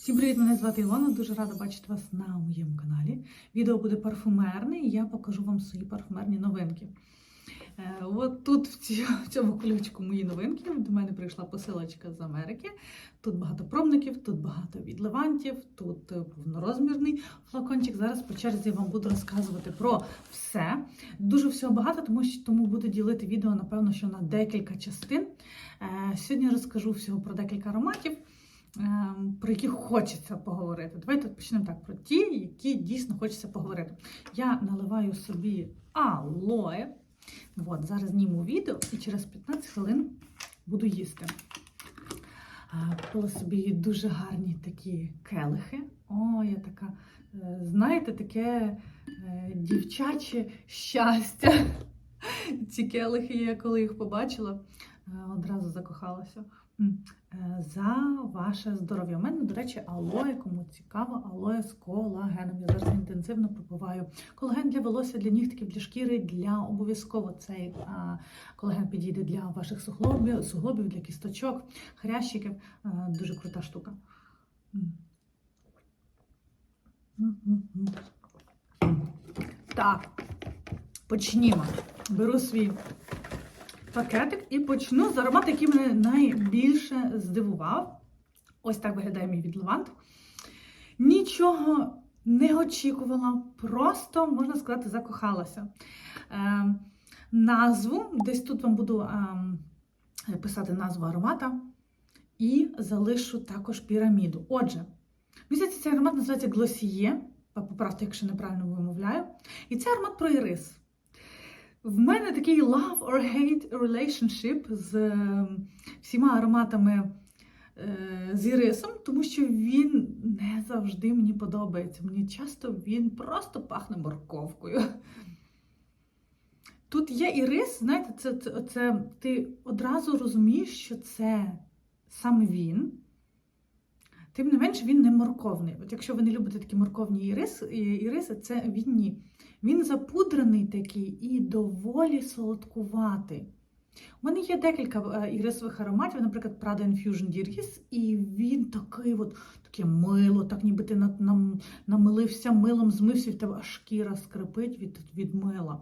Всім привіт! Мене звати Ілона. Дуже рада бачити вас на моєму каналі. Відео буде парфумерне, і я покажу вам свої парфумерні новинки. Е, От тут в цьому кульочку мої новинки. До мене прийшла посилочка з Америки. Тут багато пробників, тут багато відливантів, тут е, повнорозмірний флакончик. Зараз по черзі я вам буду розказувати про все. Дуже всього багато, тому що тому буду ділити відео, напевно, що на декілька частин. Е, Сьогодні розкажу всього про декілька ароматів про які хочеться поговорити. Давайте почнемо так про ті, які дійсно хочеться поговорити. Я наливаю собі алоє. От, зараз зніму відео і через 15 хвилин буду їсти. Купила собі дуже гарні такі келихи. О, я така, е, знаєте, таке е, дівчаче щастя. Ці келихи, я коли їх побачила, е, одразу закохалася. Е, За ваше здоров'я. У мене, до речі, алоє, кому цікаво, алоє з колагеном. Я зараз інтенсивно пропиваю колаген для волосся, для нігтиків, для шкіри, для обов'язково цей а, колаген підійде для ваших суглобів, суглобів для кісточок, хрящиків. Е, Дуже крута штука. Так, почнімо. Беру свій пакетик і почну з аромату, який мене найбільше здивував. Ось так виглядає мій відливант. Нічого не очікувала, просто, можна сказати, закохалася. Е, назву, десь тут вам буду е, писати назву аромата, і залишу також піраміду. Отже, мені цей аромат називається Glossier, поправте, якщо неправильно вимовляю. І це аромат про ірис. В мене такий love or hate relationship з е, всіма ароматами е, з ірисом, тому що він не завжди мені подобається. Мені часто він просто пахне морковкою. Тут є ірис, знаєте, це, це, це ти одразу розумієш, що це саме він. Тим не менше, він не морковний. От якщо ви не любите такі морковні ірис, і- іриси, це він ні. Він запудрений такий і доволі солодкуватий. У мене є декілька е, ірисових ароматів, наприклад, Prada Infusion d'Iris, і він такий от, таке мило, так ніби ти намилився милом, змився, і в тебе аж шкіра скрипить від, від мила.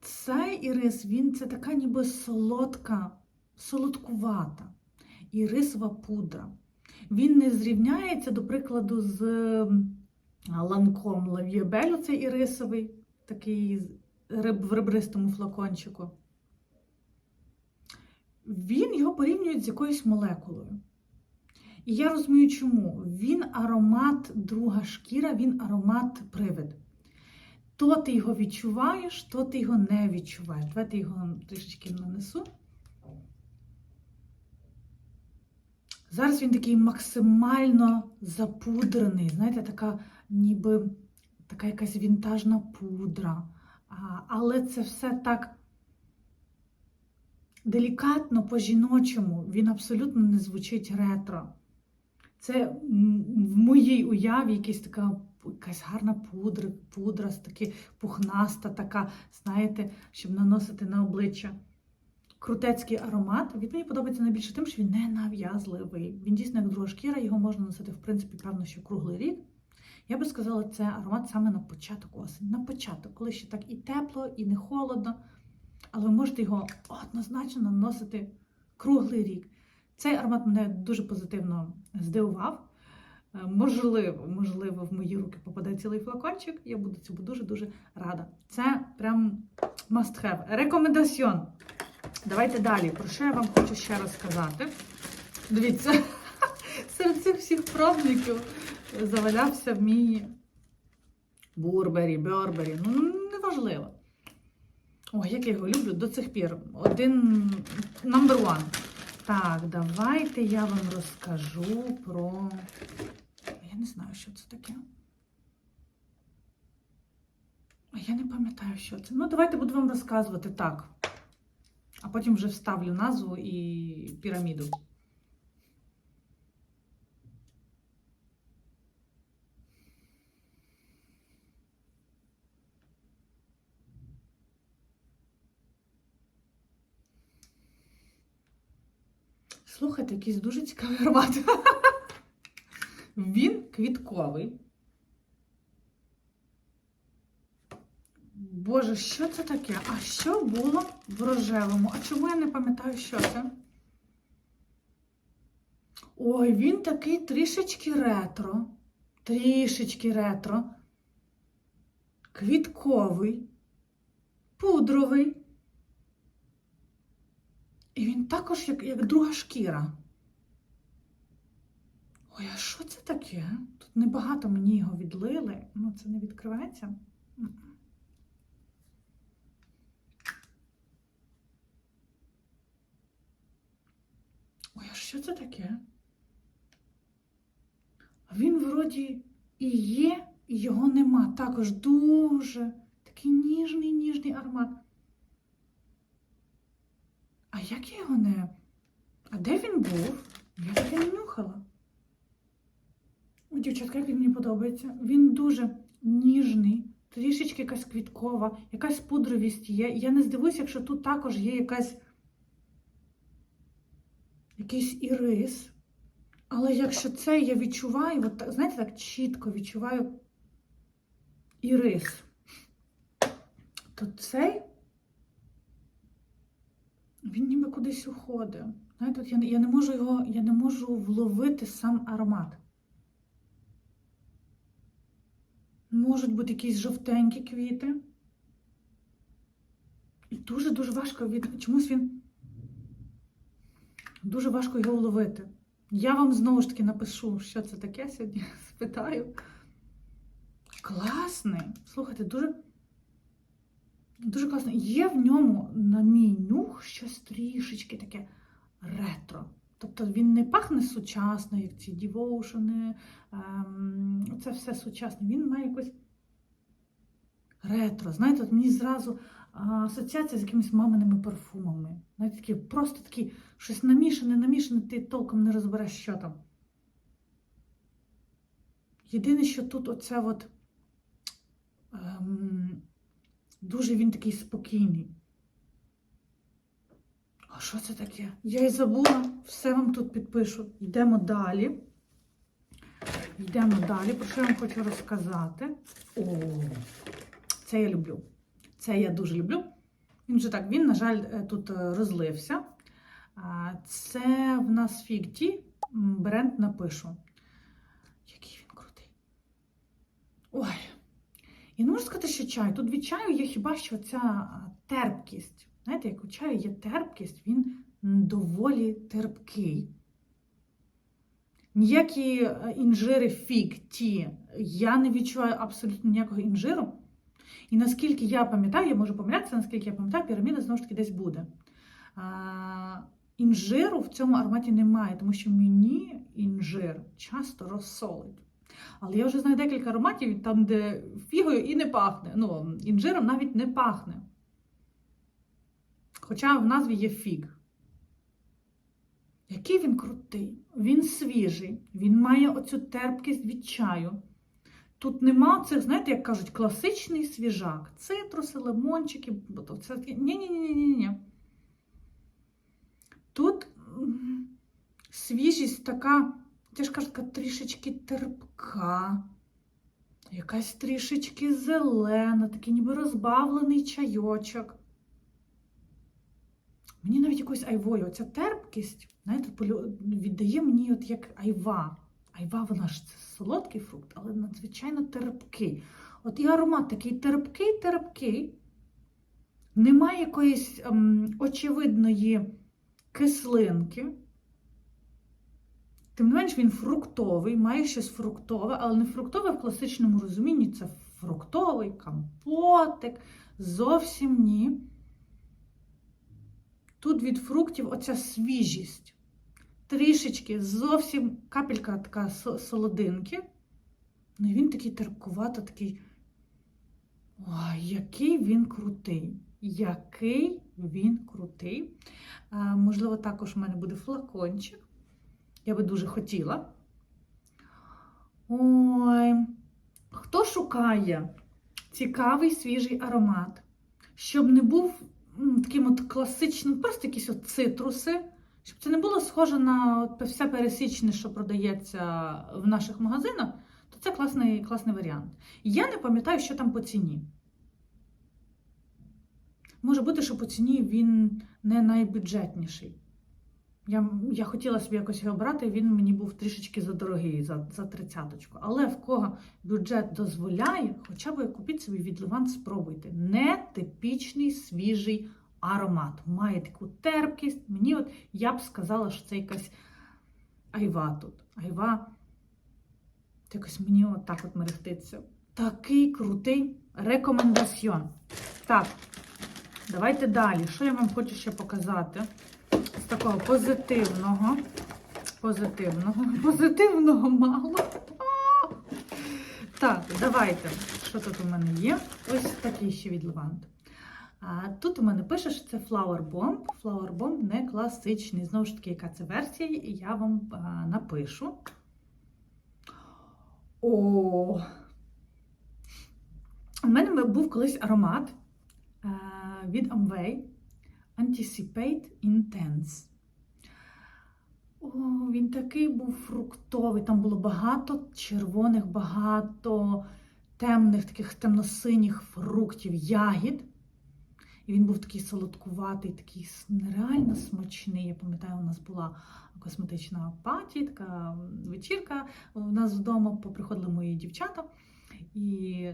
Цей ірис, він це така ніби солодка, солодкувата ірисова пудра. Він не зрівняється, до прикладу, з ланком Лав'єбель, цей ірисовий, такий риб, в ребристому флакончику. Він його порівнюють з якоюсь молекулою. І я розумію, чому. Він аромат друга шкіра, він аромат привид. То ти його відчуваєш, то ти його не відчуваєш. Давайте його трішечки нанесу. Зараз він такий максимально запудрений, знаєте, така ніби така якась вінтажна пудра. Але це все так делікатно по-жіночому. Він абсолютно не звучить ретро. Це в моїй уяві якась така якась гарна пудра, пудра, таки пухнаста, така, знаєте, щоб наносити на обличчя крутецький аромат. Він мені подобається найбільше тим, що він не нав'язливий. Він дійсно як друга шкіра, його можна носити, в принципі, певно, що круглий рік. Я би сказала, це аромат саме на початок осені. На початок, коли ще так і тепло, і не холодно. Але ви можете його однозначно наносити круглий рік. Цей аромат мене дуже позитивно здивував. Е, Можливо, можливо, в мої руки попаде цілий флакончик. Я буду цьому дуже-дуже рада. Це прям must have. Рекомендаціон. Давайте далі. Про що я вам хочу ще розказати? Дивіться, серед цих всіх пробників завалявся в мій бурбері, бьорбері. Ну, неважливо. Ой, як я його люблю до цих пір. Один number one. Так, давайте я вам розкажу про. Я не знаю, що це таке. Я не пам'ятаю, що це. Ну, давайте буду вам розказувати так. А потім вже вставлю назву і піраміду. Слухайте, якийсь дуже цікавий аромат. Він квітковий. Боже, що це таке? А що було в рожевому? А чому я не пам'ятаю, що це? Ой, він такий трішечки ретро. Трішечки ретро. Квітковий, пудровий. І він також як, як друга шкіра. Ой, а що це таке? Тут небагато мені його відлили. Ну, це не відкривається. Ой, а що це таке? Він вроді і є, і його нема. Також дуже такий ніжний, ніжний аромат. А як я його не. А де він був? Я таке не нюхала. Ой, дівчатка, як він мені подобається. Він дуже ніжний, трішечки якась квіткова, якась пудровість є. Я не здивуюся, якщо тут також є якась якийсь ірис. Але якщо це я відчуваю, от, знаєте, так чітко відчуваю ірис, то цей він ніби кудись уходить. Знаєте, от я, я не можу його, я не можу вловити сам аромат. Можуть бути якісь жовтенькі квіти. І дуже-дуже важко від. Чомусь він дуже важко його вловити. Я вам знову ж таки напишу, що це таке сьогодні. Спитаю. Класний. Слухайте, дуже. Дуже класно. Є в ньому, на мій нюх, щось трішечки таке ретро. Тобто він не пахне сучасно, як ці дівоушени, ем, це все сучасне. Він має якось ретро. Знаєте, от мені зразу асоціація з якимись маминими парфумами. Знаєте, такі, просто такі щось намішане, намішане, ти толком не розбереш, що там. Єдине, що тут оце от. Ем, Дуже він такий спокійний. А що це таке? Я й забула, все вам тут підпишу. Йдемо далі. Йдемо далі. Про що я вам хочу розказати? О, це я люблю. Це я дуже люблю. Він вже так, він, на жаль, е, тут е, розлився. Це в нас фікті. Бренд напишу. Який він крутий. Ой. Я не можу сказати, що чай. Тут від чаю є хіба що ця терпкість. Знаєте, як у чаю є терпкість, він доволі терпкий. Ніякі е, інжири фік ті, я не відчуваю абсолютно ніякого інжиру. І наскільки я пам'ятаю, я можу помилятися, наскільки я пам'ятаю, піраміда знову ж таки десь буде. А, інжиру в цьому ароматі немає, тому що мені інжир часто розсолить. Але я вже знаю декілька ароматів, там, де фігою і не пахне. Ну, інжиром навіть не пахне. Хоча в назві є фіг. Який він крутий, він свіжий, він має оцю терпкість від чаю. Тут нема цих, знаєте, як кажуть, класичний свіжак. Цитруси, лимончики. Це... Ні-ні-ні-ні-ні. Тут свіжість така, я така трішечки терпка, якась трішечки зелена, такий ніби розбавлений чайочок. Мені навіть якоюсь айвою. Оця терпкість, знаєте, віддає мені от як айва. Айва, вона ж це солодкий фрукт, але надзвичайно терпкий. От і аромат такий терпкий, терпкий. Немає якоїсь ем, очевидної кислинки. Тим не менш, він фруктовий, має щось фруктове, але не фруктове в класичному розумінні. Це фруктовий компотик. Зовсім ні. Тут від фруктів оця свіжість. Трішечки, зовсім капелька така солодинки. Ну і він такий терпкувато, такий. Ой, який він крутий! Який він крутий. А, можливо, також в мене буде флакончик. Я би дуже хотіла. Ой, хто шукає цікавий свіжий аромат, щоб не був таким от класичним, просто якісь от цитруси, Щоб це не було схоже на все пересічне, що продається в наших магазинах, то це класний, класний варіант. Я не пам'ятаю, що там по ціні. Може бути, що по ціні він не найбюджетніший. Я, я хотіла собі якось його брати, він мені був трішечки задорогий, за, за тридцяточку. Але в кого бюджет дозволяє, хоча б купіть собі від Леван, спробуйте. Нетипічний свіжий аромат. Має таку терпкість. Мені от я б сказала, що це якась айва тут. Айва якось мені от так от мерехтиться. Такий крутий рекомендаціон. Так, давайте далі. Що я вам хочу ще показати? Такого позитивного. Позитивного. Позитивного мало. Так, давайте. Що тут у мене є? Ось такий ще від Левант. Тут у мене пише, що це Flower Bomb. Flower Bomb не класичний. Знову ж таки, яка це версія, і я вам а, напишу. О! У мене був колись аромат а, від Amway Anticipate Intense. О, він такий був фруктовий. Там було багато червоних, багато темних, таких темно-синіх фруктів, ягід. І він був такий солодкуватий, такий нереально смачний. Я пам'ятаю, у нас була косметична паті, така вечірка у нас вдома, поприходили мої дівчата. І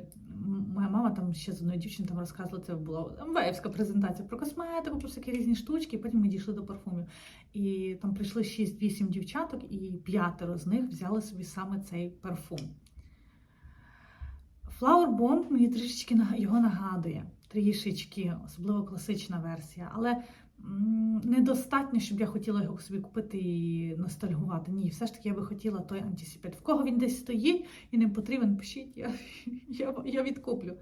моя мама там ще з одною дівчиною там розказувала, це була МВФська презентація про косметику, про всякі різні штучки. І Потім ми дійшли до парфумів. І там прийшли 6-8 дівчаток, і п'ятеро з них взяли собі саме цей парфум. Flower Bomb мені трішечки його нагадує. Трішечки, особливо класична версія. Але недостатньо, щоб я хотіла його собі купити і ностальгувати. Ні, все ж таки я би хотіла той антисіпет. В кого він десь стоїть і не потрібен, пишіть, я, я, я відкуплю.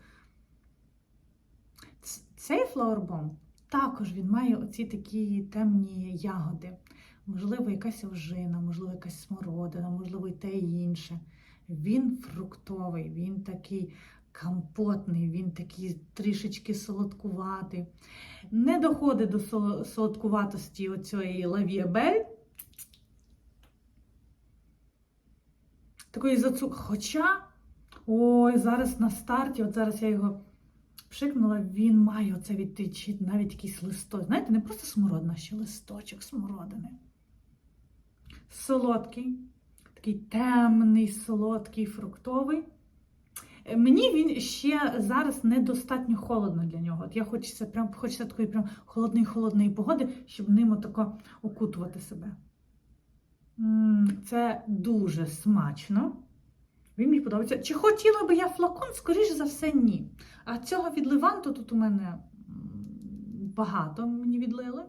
Цей Flower також він має оці такі темні ягоди. Можливо, якась ожина, можливо, якась смородина, можливо, і те і інше. Він фруктовий, він такий компотний, він такий трішечки солодкуватий. Не доходить до солодкуватості оцієї лавіабель. Такої зацук. Хоча, ой, зараз на старті, от зараз я його пшикнула, він має оце відтичі, навіть якийсь листок. Знаєте, не просто смородина, а ще листочок смородини. Солодкий, такий темний, солодкий, фруктовий. Мені він ще зараз недостатньо холодно для нього. От я хочеться прям хочеться такої прям холодної холодної погоди, щоб ним отако окутувати себе. Це дуже смачно. Він мені подобається. Чи хотіла би я флакон? Скоріш за все, ні. А цього від Леванту тут у мене багато мені відлили,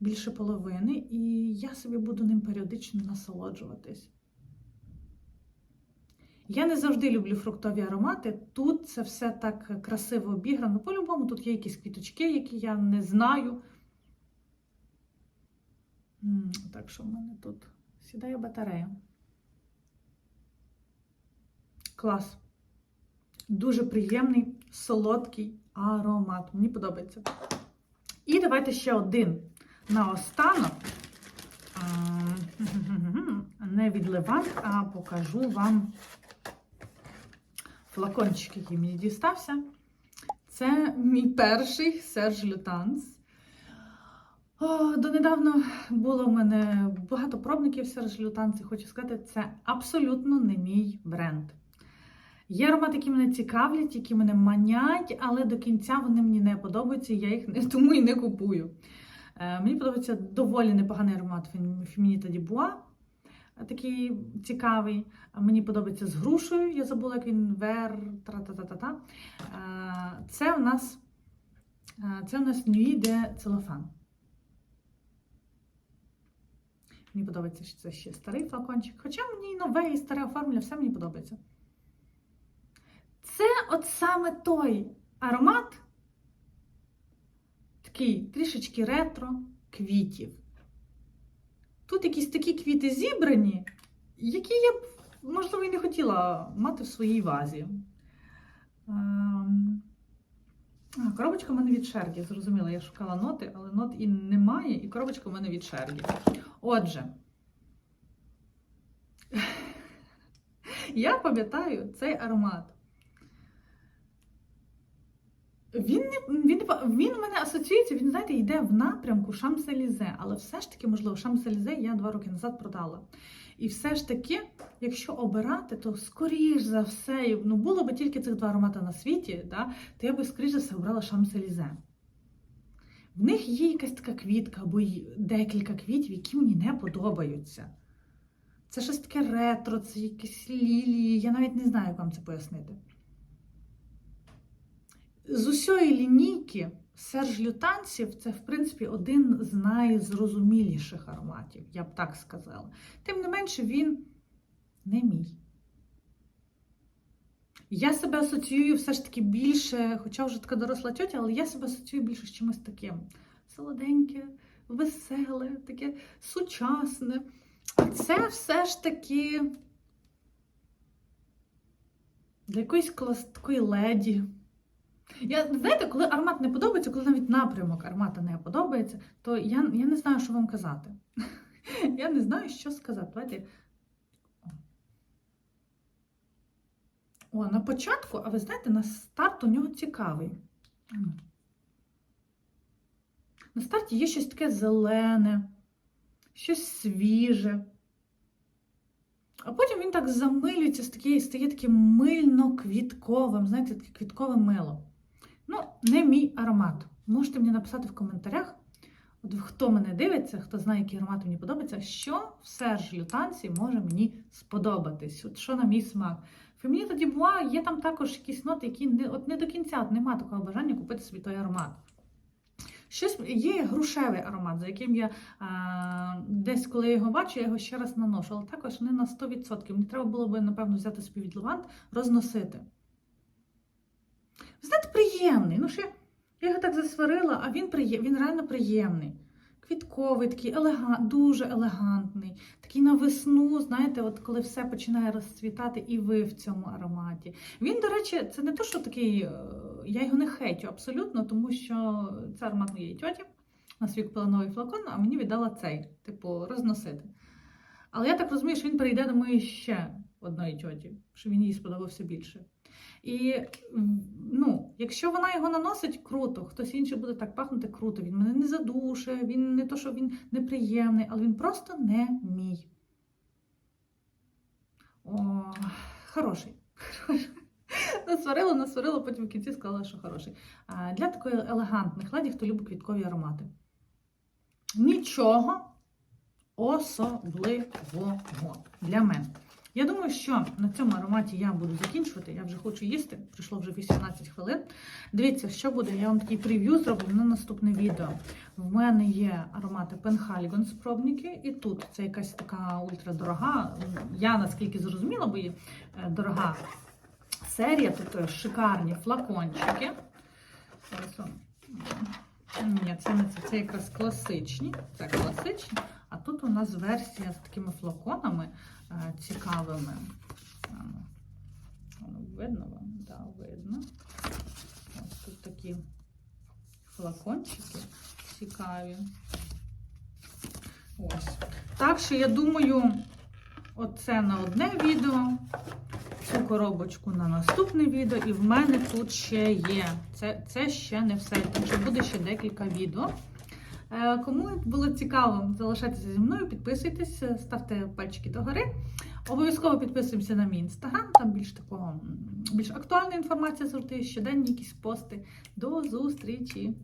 більше половини, і я собі буду ним періодично насолоджуватись. Я не завжди люблю фруктові аромати. Тут це все так красиво обіграно. По-любому тут є якісь квіточки, які я не знаю. Так що в мене тут сідає батарея. Клас. Дуже приємний, солодкий аромат. Мені подобається. І давайте ще один наостанок. Не від Левант, а покажу вам флакончик, який мені дістався. Це мій перший Серж Лютанс. Донедавна було в мене багато пробників Серж Лютанс, і хочу сказати, це абсолютно не мій бренд. Є аромати, які мене цікавлять, які мене манять, але до кінця вони мені не подобаються, і я їх не, тому і не купую. Е, мені подобається доволі непоганий аромат Фемініта Дібуа такий цікавий. Мені подобається з грушею. Я забула, як він вер. Тра-та-та-та-та. Це у нас це у нас Нюї де целофан. Мені подобається, що це ще старий флакончик. Хоча мені нове і старе оформлення, все мені подобається. Це от саме той аромат, такий трішечки ретро квітів. Тут якісь такі квіти зібрані, які я б, можливо, і не хотіла мати в своїй вазі. Ем, А, коробочка в мене від Шергі. Зрозуміла, я шукала ноти, але нот і немає, і коробочка в мене від Шергі. Отже, я пам'ятаю цей аромат. Він не він, він у мене асоціюється, він, знаєте, йде в напрямку Шамселізе, але все ж таки, можливо, Шамселізе я два роки назад продала. І все ж таки, якщо обирати, то скоріш за все, ну було б тільки цих два аромати на світі, да, то я би скоріш за все обрала Шамселізе. В них є якась така квітка або декілька квітів, які мені не подобаються. Це щось таке ретро, це якісь лілії, я навіть не знаю, як вам це пояснити. З усієї лінійки Серж Лютанців це, в принципі, один з найзрозуміліших ароматів, я б так сказала. Тим не менше, він не мій. Я себе асоціюю все ж таки більше, хоча вже така доросла тьотя, але я себе асоціюю більше з чимось таким. Солоденьке, веселе, таке сучасне. А це все ж таки для якоїсь такої леді. Я, знаєте, коли аромат не подобається, коли навіть напрямок аромата не подобається, то я, я не знаю, що вам казати. Я не знаю, що сказати. Давайте. О, на початку, а ви знаєте, на старт у нього цікавий. На старті є щось таке зелене, щось свіже. А потім він так замилюється, стає таким мильно-квітковим, знаєте, таке квіткове мило. Ну, не мій аромат. Можете мені написати в коментарях, от хто мене дивиться, хто знає, який аромат мені подобається, що в Серж Лютанці може мені сподобатись, от що на мій смак. Феміні тоді була, є там також якісь ноти, які не, от не до кінця от нема такого бажання купити собі той аромат. Щось є грушевий аромат, за яким я а, десь, коли я його бачу, я його ще раз наношу, але також не на 100%. Мені треба було би, напевно, взяти собі від лавант, розносити. Знаєте, приємний. Ну, ще я його так засварила, а він приє... він реально приємний. Квітковий, такий елегант, дуже елегантний. Такий на весну, знаєте, от коли все починає розцвітати, і ви в цьому ароматі. Він, до речі, це не то, що такий, е, я його не хейтю абсолютно, тому що це аромат моєї тьоті. На свій купила новий флакон, а мені віддала цей, типу, розносити. Але я так розумію, що він перейде до моєї ще одної тьоті, що він їй сподобався більше. І ну, якщо вона його наносить, круто, хтось інший буде так пахнути круто. Він мене не задушує, він не то, що він неприємний, але він просто не мій. О, хороший. Насварила, насварила, потім в кінці сказала, що хороший. А, Для такої елегантних леді, хто любить квіткові аромати. Нічого особливого для мене. Я думаю, що на цьому ароматі я буду закінчувати. Я вже хочу їсти. Пройшло вже 18 хвилин. Дивіться, що буде. Я вам такий прев'ю зроблю на наступне відео. В мене є аромати Penhaligon спробники, і тут це якась така ультрадорога. Я наскільки зрозуміла, бо є е, дорога серія, тут шикарні флакончики. Ні, це не це, це якраз класичні. Це класичні. А тут у нас версія з такими флаконами е, цікавими. Ну, воно Видно вам? Да, видно. Ось тут такі флакончики цікаві. Ось. Так що я думаю, оце на одне відео, цю коробочку на наступне відео, і в мене тут ще є. Це, це ще не все. Так що буде ще декілька відео. Е, Кому було цікаво, залишайтеся зі мною, підписуйтесь, ставте пальчики догори. Обов'язково підписуємося на мій інстаграм, там більш такого більш актуальна інформація завжди, щоденні якісь пости. До зустрічі!